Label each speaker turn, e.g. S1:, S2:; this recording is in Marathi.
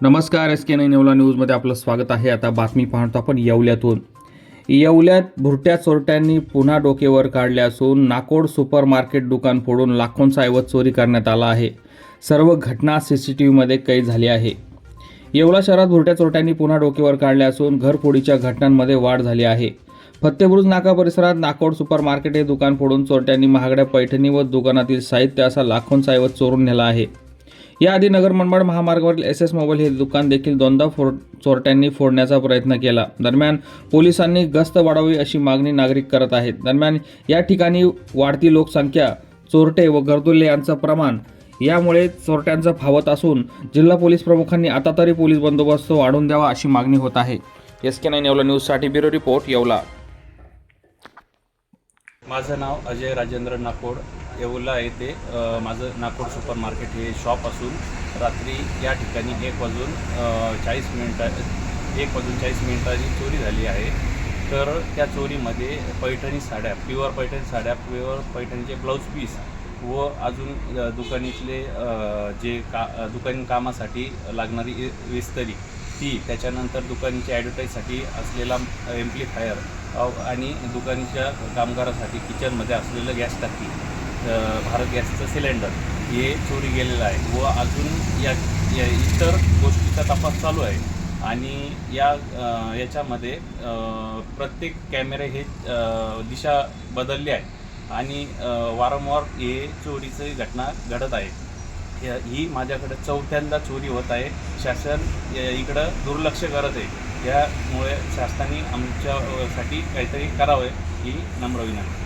S1: नमस्कार एस के नाईन येवला न्यूजमध्ये आपलं स्वागत आहे. आता बातमी पाहतो आपण येवल्यातून. येवल्यात भुरट्या चोरट्यांनी पुन्हा डोकेवर काढले असून नाकोड सुपर मार्केट दुकान फोडून लाखोंचा ऐवज चोरी करण्यात आला आहे. सर्व घटना सी सी टी व्हीमध्ये कैद झाली आहे. येवला शहरात भुरट्या चोरट्यांनी पुन्हा डोकेवर काढले असून घरफोडीच्या घटनांमध्ये वाढ झाली आहे. फत्तेबुरुज नाका परिसरात नाकोड सुपर मार्केट हे दुकान फोडून चोरट्यांनी महागड्या पैठणी व दुकानातील साहित्य असा लाखोंचा ऐवज चोरून नेला आहे. याआधी नगर मनमाड महामार्गावरील एस एस मोबाईल हे दुकान देखील दोनदा फोड चोरट्यांनी फोडण्याचा प्रयत्न केला. दरम्यान पोलिसांनी गस्त वाढावी अशी मागणी नागरिक करत आहेत. दरम्यान या ठिकाणी वाढती लोकसंख्या चोरटे व गर्दुल्ले यांचं प्रमाण यामुळे चोरट्यांचं फावत असून जिल्हा पोलीस प्रमुखांनी आता तरी पोलीस बंदोबस्त वाढवून द्यावा अशी मागणी होत आहे. एस के नाईन येवला न्यूजसाठी ब्युरो रिपोर्ट येवला.
S2: माझं नाव अजय राजेंद्र नाकोड. येऊला येथे माझं नागपूर सुपर मार्केट हे शॉप असून रात्री या ठिकाणी एक वाजून चाळीस मिनिटा एक वाजून चाळीस मिनिटाची चोरी झाली आहे. तर त्या चोरीमध्ये पैठणी साड्या प्युअर पैठणी साड्या प्युअर पैठणीचे ब्लाऊज पीस व अजून दुकानीतले जे का दुकान कामासाठी लागणारी विस्तरी ती त्याच्यानंतर दुकानीच्या ॲडव्हर्टाईजसाठी असलेला एम्प्लिफायर आणि दुकानीच्या कामगारासाठी किचनमध्ये असलेलं गॅस टाकी भारत गॅसचं सिलेंडर हे चोरी गेलेलं आहे व अजून या या इतर गोष्टीचा तपास चालू आहे. आणि या याच्यामध्ये प्रत्येक कॅमेरे हे दिशा बदलली आहे. आणि वारंवार हे चोरीची घटना घडत आहे. ही माझ्याकडे चौथ्यांदा चोरी होत आहे. शासन या- इकडं दुर्लक्ष करत आहे. त्यामुळे शासनाने आमच्यासाठी काहीतरी करावं ही नम्र विनंती.